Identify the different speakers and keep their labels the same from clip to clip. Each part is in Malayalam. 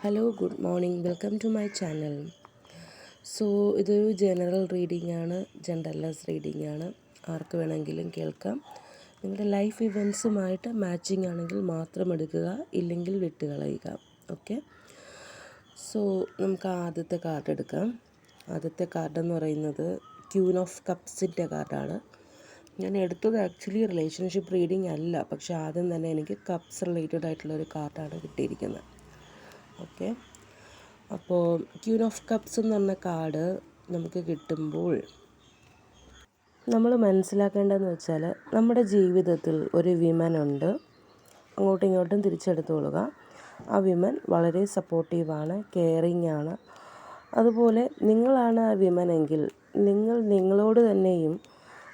Speaker 1: Hello good morning welcome to my channel so ഇതൊരു ജനറൽ റീഡിംഗ് ആണ്. ജെൻഡർലെസ് റീഡിംഗ് ആണ്. ആർക്ക് വേണമെങ്കിലും കേൾക്കാം. നിങ്ങളുടെ ലൈഫ് ഇവൻസുമായിട്ട് മാച്ചിങ് ആണെങ്കിൽ മാത്രം എടുക്കുക ഇല്ലെങ്കിൽ വിട്ടുകളയുക. ഓക്കെ സോ നമുക്ക് ആദ്യത്തെ കാർഡ് എടുക്കാം. ആദ്യത്തെ കാർഡ് എന്ന് പറയുന്നത് ക്യൂൻ ഓഫ് കപ്സിന്റെ കാർഡാണ് ഞാൻ എടുത്തത് ആക്ച്വലി റിലേഷൻഷിപ്പ് റീഡിംഗ് അല്ല. പക്ഷേ ആദ്യം തന്നെ എനിക്ക് കപ്സ് റിലേറ്റഡ് ആയിട്ടുള്ള ഒരു കാർഡാണ് കിട്ടിയിരിക്കുന്നത്. ഓക്കെ. അപ്പോൾ ക്യൂൻ ഓഫ് കപ്സ് എന്ന് പറഞ്ഞ കാർഡ് നമുക്ക് കിട്ടുമ്പോൾ നമ്മൾ മനസ്സിലാക്കേണ്ടതെന്ന് വെച്ചാൽ നമ്മുടെ ജീവിതത്തിൽ ഒരു വിമൻ ഉണ്ട് അങ്ങോട്ടും ഇങ്ങോട്ടും തിരിച്ചെടുത്തോളുക. ആ വിമൻ വളരെ സപ്പോർട്ടീവാണ് കെയറിങ് ആണ്. അതുപോലെ നിങ്ങളാണ് ആ വിമനെങ്കിൽ നിങ്ങൾ നിങ്ങളോട് തന്നെയും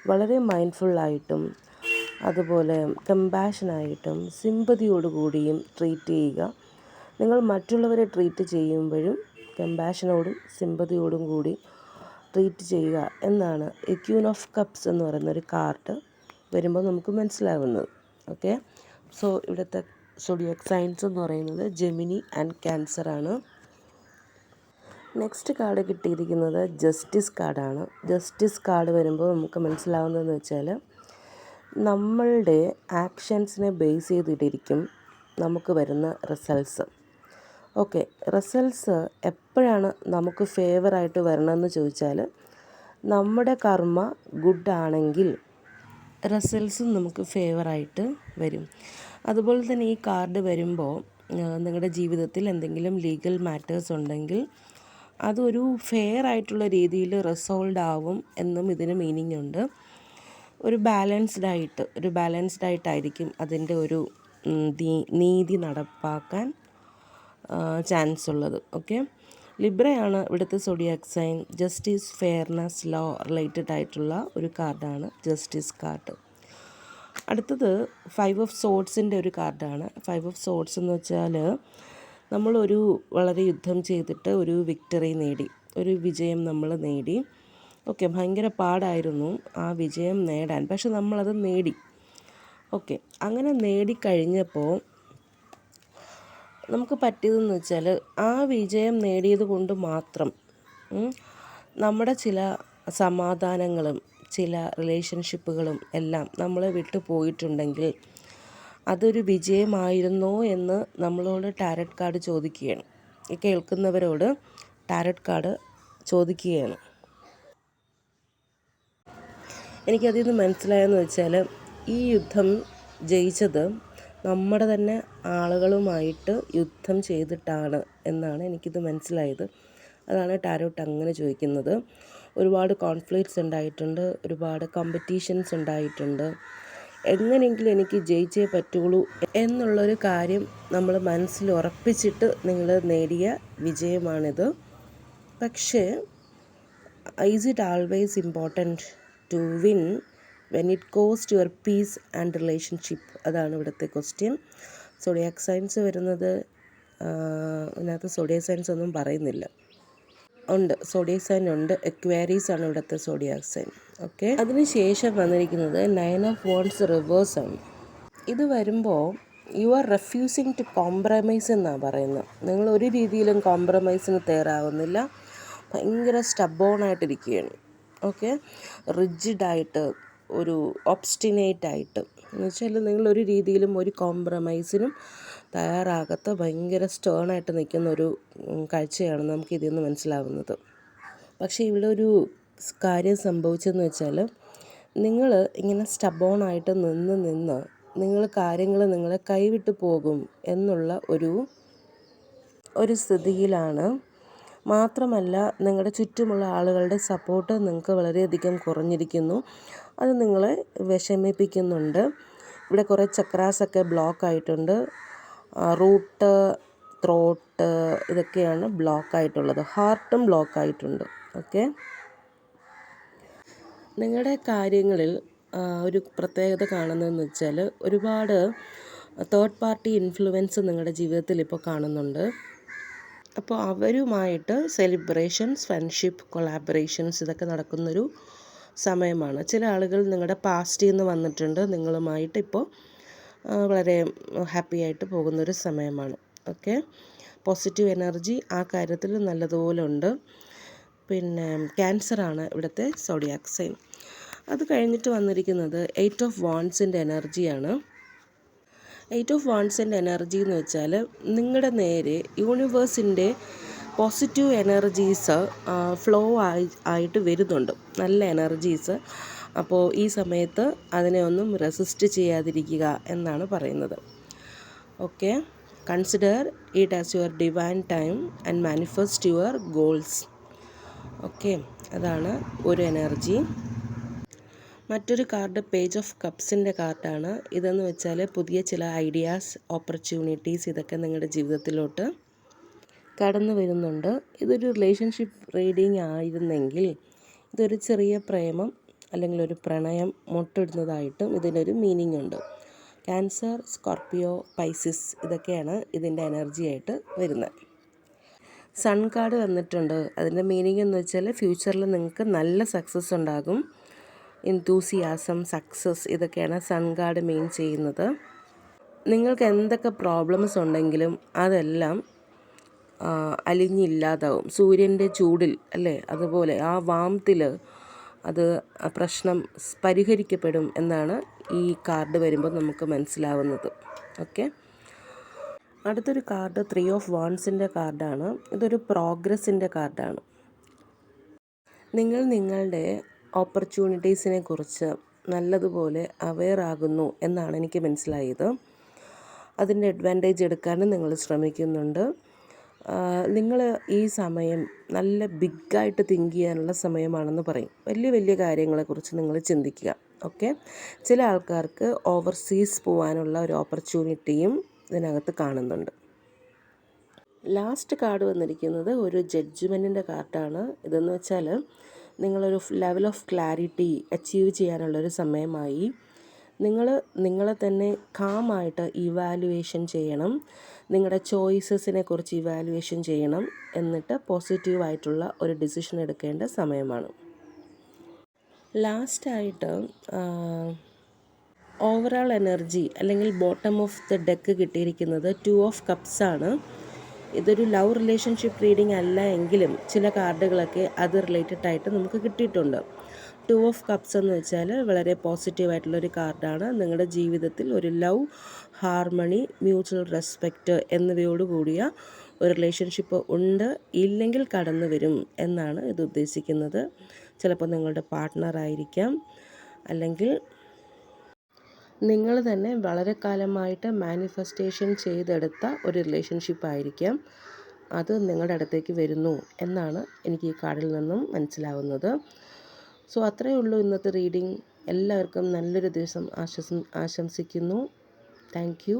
Speaker 1: വളരെ മൈൻഡ്ഫുള്ളായിട്ടും അതുപോലെ കമ്പാഷനായിട്ടും സിമ്പതിയോടുകൂടിയും ട്രീറ്റ് ചെയ്യുക. നിങ്ങൾ മറ്റുള്ളവരെ ട്രീറ്റ് ചെയ്യുമ്പോഴും കമ്പാഷനോടും സിമ്പതിയോടും കൂടി ട്രീറ്റ് ചെയ്യുക എന്നാണ് ഈ ക്യൂൻ ഓഫ് കപ്സ് എന്ന് പറയുന്ന ഒരു കാർഡ് വരുമ്പോൾ നമുക്ക് മനസ്സിലാവുന്നത്. ഓക്കെ? സോ ഇവിടുത്തെ സോഡിയക് സയൻസ് എന്ന് പറയുന്നത് ജെമിനി ആൻഡ് ക്യാൻസർ ആണ്. നെക്സ്റ്റ് കാർഡ് കിട്ടിയിരിക്കുന്നത് ജസ്റ്റിസ് കാർഡാണ്. ജസ്റ്റിസ് കാർഡ് വരുമ്പോൾ നമുക്ക് മനസ്സിലാവുന്നതെന്ന് വെച്ചാൽ നമ്മളുടെ ആക്ഷൻസിനെ ബേസ് ചെയ്തിട്ടിരിക്കും നമുക്ക് വരുന്ന റിസൾട്ട്സ് ഓക്കെ റിസൾട്ട്സ് എപ്പോഴാണ് നമുക്ക് ഫേവറായിട്ട് വരണമെന്ന് ചോദിച്ചാൽ നമ്മുടെ കർമ്മ ഗുഡ് ആണെങ്കിൽ റിസൾട്ട്സും നമുക്ക് ഫേവറായിട്ട് വരും. അതുപോലെ തന്നെ ഈ കാർഡ് വരുമ്പോൾ നിങ്ങളുടെ ജീവിതത്തിൽ എന്തെങ്കിലും ലീഗൽ മാറ്റേഴ്സ് ഉണ്ടെങ്കിൽ അതൊരു ഫെയർ ആയിട്ടുള്ള രീതിയിൽ റിസോൾവ് ആവും എന്നും ഇതിന് മീനിങ് ഉണ്ട്. ഒരു ബാലൻസ്ഡ് ആയിട്ട് ഒരു ബാലൻസ്ഡ് ആയിട്ടായിരിക്കും അതിന്റെ ഒരു നീതി നടപ്പാക്കാൻ ചാൻസ് ഉള്ളത് ഓക്കെ? ലിബ്രയാണ് ഇവിടുത്തെ zodiac sign. Justice fairness law related ആയിട്ടുള്ള ഒരു കാർഡാണ്. Justice card. അടുത്തത് ഫൈവ് ഓഫ് സോഡ്സിന്റെ ഒരു കാർഡാണ്. ഫൈവ് ഓഫ് സോഡ്സ് എന്ന് വെച്ചാൽ നമ്മളൊരു വളരെ യുദ്ധം ചെയ്തിട്ട് ഒരു വിക്ടറി നേടി. ഒരു വിജയം നമ്മൾ നേടി. ഓക്കെ ഭയങ്കര പാടായിരുന്നു ആ വിജയം നേടാൻ. പക്ഷെ നമ്മളത് നേടി. ഓക്കെ അങ്ങനെ നേടിക്കഴിഞ്ഞപ്പോൾ നമുക്ക് പറ്റിയതെന്ന് വെച്ചാൽ ആ വിജയം നേടിയത് കൊണ്ട് മാത്രം നമ്മുടെ ചില സമാധാനങ്ങളും ചില റിലേഷൻഷിപ്പുകളും എല്ലാം നമ്മൾ വിട്ടു പോയിട്ടുണ്ടെങ്കിൽ അതൊരു വിജയമായിരുന്നോ എന്ന് നമ്മളോട് ടാരറ്റ് കാർഡ് ചോദിക്കുകയാണ്. കേൾക്കുന്നവരോട് ടാരറ്റ് കാർഡ് ചോദിക്കുകയാണ്. എനിക്കതിൽ നിന്ന് മനസ്സിലായെന്ന് വെച്ചാൽ ഈ യുദ്ധം ജയിച്ചത് നമ്മുടെ തന്നെ ആളുകളുമായിട്ട് യുദ്ധം ചെയ്തിട്ടാണ് എന്നാണ് എനിക്കിത് മനസ്സിലായത്. അതാണ് ടാരോട്ട് അങ്ങനെ ചോദിക്കുന്നത്. ഒരുപാട് കോൺഫ്ലിക്ട്സ് ഉണ്ടായിട്ടുണ്ട് ഒരുപാട് കോമ്പറ്റീഷൻസ് ഉണ്ടായിട്ടുണ്ട്. എങ്ങനെയെങ്കിലും എനിക്ക് ജയിച്ചേ പറ്റുള്ളൂ എന്നുള്ളൊരു കാര്യം നമ്മൾ മനസ്സിൽ ഉറപ്പിച്ചിട്ട് നിങ്ങൾ നേടിയ വിജയമാണിത്. പക്ഷേ is it always important to win when it costs to your peace and relationship അതാണ് ഇവിടുത്തെ ക്വസ്റ്റ്യൻ സോഡിയാക് സയൻസ് വരുന്നത് ഇതിനകത്ത് സോഡിയാക് സയൻസ് ഒന്നും പറയുന്നില്ല. ഉണ്ട് സോഡിയാക് സൈൻ ഉണ്ട്. എക്വാരീസ് ആണ് ഇവിടുത്തെ സോഡിയാക് സൈൻ ഓക്കെ അതിനുശേഷം വന്നിരിക്കുന്നത് നയൻ ഓഫ് വോൺസ് റിവേഴ്സ് ആണ്. ഇത് വരുമ്പോൾ you are refusing to compromise എന്നാണ് പറയുന്നത്. നിങ്ങൾ ഒരു രീതിയിലും കോംപ്രമൈസിന് തയ്യാറാവുന്നില്ല. ഭയങ്കര സ്റ്റബോണായിട്ടിരിക്കുകയാണ് ഓക്കെ റിജിഡായിട്ട് ഒരു ഒബ്സ്റ്റിനേറ്റ് ആയിട്ട്. എന്ന് വെച്ചാൽ നിങ്ങൾ ഒരു രീതിയിലും ഒരു കോംപ്രമൈസിനും തയ്യാറാകാത്ത ഭയങ്കര സ്റ്റേണായിട്ട് നിൽക്കുന്ന ഒരു കാഴ്ചയാണ് നമുക്ക് ഇതിൽ നിന്ന് മനസ്സിലാവുന്നത്. പക്ഷേ ഇവിടെ ഒരു കാര്യം സംഭവിച്ചതെന്ന് വെച്ചാൽ നിങ്ങൾ ഇങ്ങനെ സ്റ്റബോണായിട്ട് നിന്ന് നിന്ന് നിങ്ങൾ കാര്യങ്ങൾ നിങ്ങളെ കൈവിട്ട് പോകും എന്നുള്ള ഒരു ഒരു സ്ഥിതിയിലാണ് മാത്രമല്ല നിങ്ങളുടെ ചുറ്റുമുള്ള ആളുകളുടെ സപ്പോർട്ട് നിങ്ങൾക്ക് വളരെയധികം കുറഞ്ഞിരിക്കുന്നു. അത് നിങ്ങളെ വിഷമിപ്പിക്കുന്നുണ്ട്. ഇവിടെ കുറേ ചക്രാസൊക്കെ ബ്ലോക്ക് ആയിട്ടുണ്ട്. റൂട്ട് ത്രോട്ട് ഇതൊക്കെയാണ് ബ്ലോക്ക് ആയിട്ടുള്ളത്. ഹാർട്ടും ബ്ലോക്ക് ആയിട്ടുണ്ട്. ഓക്കെ നിങ്ങളുടെ കാര്യങ്ങളിൽ ഒരു പ്രത്യേകത കാണുന്നതെന്ന് വെച്ചാൽ ഒരുപാട് തേർഡ് പാർട്ടി ഇൻഫ്ലുവൻസ് നിങ്ങളുടെ ജീവിതത്തിൽ ഇപ്പോൾ കാണുന്നുണ്ട്. അപ്പോൾ അവരുമായിട്ട് സെലിബ്രേഷൻസ് ഫ്രണ്ട്ഷിപ്പ് കൊളാബറേഷൻസ് ഇതൊക്കെ നടക്കുന്നൊരു സമയമാണ്. ചില ആളുകൾ നിങ്ങളുടെ പാസ്റ്റിൽ നിന്ന് വന്നിട്ടുണ്ട്. നിങ്ങളുമായിട്ട് ഇപ്പോൾ വളരെ ഹാപ്പി ആയിട്ട് പോകുന്നൊരു സമയമാണ്. ഓക്കെ പോസിറ്റീവ് എനർജി ആ കാര്യത്തിൽ നല്ലതുപോലെ ഉണ്ട് പിന്നെ ക്യാൻസറാണ് ഇവിടുത്തെ സോഡിയാക്സൈൻ അത് കഴിഞ്ഞിട്ട് വന്നിരിക്കുന്നത് എയ്റ്റ് ഓഫ് വാൺസിന്റെ എനർജിയാണ് എയ്റ്റ് ഓഫ് വാൺസിന്റെ എനർജി എന്ന് വെച്ചാൽ നിങ്ങളുടെ നേരെ യൂണിവേഴ്സിന്റെ പോസിറ്റീവ് എനർജീസ് ഫ്ലോ ആയി ആയിട്ട് വരുന്നുണ്ട്. നല്ല എനർജീസ് അപ്പോൾ ഈ സമയത്ത് അതിനെ ഒന്നും റെസിസ്റ്റ് ചെയ്യാതിരിക്കുക എന്നാണ് പറയുന്നത്. Okay consider it as your divine time and manifest your goals okay അതാണ് ഒരു എനർജി മറ്റൊരു കാർഡ് പേജ് ഓഫ് കപ്സിന്റെ കാർഡാണ്. ഇതെന്ന് വെച്ചാൽ പുതിയ ചില ഐഡിയാസ് ഓപ്പർച്യൂണിറ്റീസ് ഇതൊക്കെ നിങ്ങളുടെ ജീവിതത്തിലോട്ട് കടന്നു വരുന്നുണ്ട്. ഇതൊരു റിലേഷൻഷിപ്പ് റീഡിംഗ് ആയിരുന്നെങ്കിൽ ഇതൊരു ചെറിയ പ്രേമം അല്ലെങ്കിൽ ഒരു പ്രണയം മുട്ടിടുന്നതായിട്ടും ഇതിനൊരു മീനിങ് ഉണ്ട്. ക്യാൻസർ സ്കോർപ്പിയോ പൈസിസ് ഇതൊക്കെയാണ് ഇതിന്റെ എനർജി ആയിട്ട് വരുന്നത്. സൺ കാർഡ് വന്നിട്ടുണ്ട്. അതിന്റെ മീനിങ് എന്ന് വെച്ചാൽ ഫ്യൂച്ചറിൽ നിങ്ങൾക്ക് നല്ല സക്സസ് ഉണ്ടാകും. ഇൻതൂസിയാസം സക്സസ് ഇതൊക്കെയാണ് സൺ കാർഡ് മെയിൻ ചെയ്യുന്നത്. നിങ്ങൾക്ക് എന്തൊക്കെ പ്രോബ്ലംസ് ഉണ്ടെങ്കിലും അതെല്ലാം അലിഞ്ഞില്ലാതാവും. സൂര്യന്റെ ചൂടിൽ അല്ലേ? അതുപോലെ ആ വാമത്തിൽ അത് പ്രശ്നം പരിഹരിക്കപ്പെടും എന്നാണ് ഈ കാർഡ് വരുമ്പോൾ നമുക്ക് മനസ്സിലാവുന്നത്. ഓക്കെ അടുത്തൊരു കാർഡ് ത്രീ ഓഫ് വാൺസിന്റെ കാർഡാണ് ഇതൊരു പ്രോഗ്രസിന്റെ കാർഡാണ് നിങ്ങൾ നിങ്ങളുടെ ഓപ്പർച്യൂണിറ്റീസിനെ കുറിച്ച് നല്ലതുപോലെ അവെയർ ആകുന്നു എന്നാണ് എനിക്ക് മനസ്സിലായത്. അതിന്റെ അഡ്വാന്റേജ് എടുക്കാനും നിങ്ങൾ ശ്രമിക്കുന്നുണ്ട്. നിങ്ങൾ ഈ സമയം നല്ല ബിഗായിട്ട് തിങ്ക് ചെയ്യാനുള്ള സമയമാണെന്ന് പറയും. വലിയ വലിയ കാര്യങ്ങളെക്കുറിച്ച് നിങ്ങൾ ചിന്തിക്കുക ഓക്കെ ചില ആൾക്കാർക്ക് ഓവർസീസ് പോകാനുള്ള ഒരു ഓപ്പർച്യൂണിറ്റിയും ഇതിനകത്ത് കാണുന്നുണ്ട്. ലാസ്റ്റ് കാർഡ് വന്നിരിക്കുന്നത് ഒരു ജഡ്ജ്മെന്റിന്റെ കാർഡാണ് ഇതെന്ന് വെച്ചാൽ നിങ്ങളൊരു ലെവൽ ഓഫ് ക്ലാരിറ്റി അച്ചീവ് ചെയ്യാനുള്ളൊരു സമയമായി. നിങ്ങൾ നിങ്ങളെ തന്നെ കാമായിട്ട് ഇവാലുവേഷൻ ചെയ്യണം. നിങ്ങളുടെ ചോയ്സസിനെ കുറിച്ച് ഇവാലുവേഷൻ ചെയ്യണം. എന്നിട്ട് പോസിറ്റീവായിട്ടുള്ള ഒരു ഡിസിഷൻ എടുക്കേണ്ട സമയമാണ്. ലാസ്റ്റായിട്ട് ഓവറോൾ എനർജി അല്ലെങ്കിൽ ബോട്ടം ഓഫ് ദ ഡെക്ക് കിട്ടിയിരിക്കുന്നത് ടു ഓഫ് കപ്സാണ് ഇതൊരു ലവ് റിലേഷൻഷിപ്പ് റീഡിംഗ് അല്ല എങ്കിലും ചില കാർഡുകളൊക്കെ അത് റിലേറ്റഡ് ആയിട്ട് നമുക്ക് കിട്ടിയിട്ടുണ്ട്. ടു ഓഫ് കപ്സ് എന്ന് വെച്ചാൽ വളരെ പോസിറ്റീവായിട്ടുള്ളൊരു കാർഡാണ്. നിങ്ങളുടെ ജീവിതത്തിൽ ഒരു ലവ് ഹാർമണി മ്യൂച്വൽ റെസ്പെക്റ്റ് എന്നിവയോട് കൂടിയ ഒരു റിലേഷൻഷിപ്പ് ഉണ്ട്. ഇല്ലെങ്കിൽ കടന്നു വരും എന്നാണ് ഇത് ഉദ്ദേശിക്കുന്നത്. ചിലപ്പോൾ നിങ്ങളുടെ പാർട്ട്ണർ ആയിരിക്കാം. അല്ലെങ്കിൽ നിങ്ങൾ തന്നെ വളരെ കാലമായിട്ട് മാനിഫെസ്റ്റേഷൻ ചെയ്തെടുത്ത ഒരു റിലേഷൻഷിപ്പ് ആയിരിക്കാം. അത് നിങ്ങളുടെ അടുത്തേക്ക് വരുന്നു എന്നാണ് എനിക്ക് ഈ കാർഡിൽ നിന്നും മനസ്സിലാവുന്നത്. സോ അത്രയേ ഉള്ളൂ ഇന്നത്തെ റീഡിംഗ് എല്ലാവർക്കും നല്ലൊരു ദിവസം ആശംസിക്കുന്നു. താങ്ക്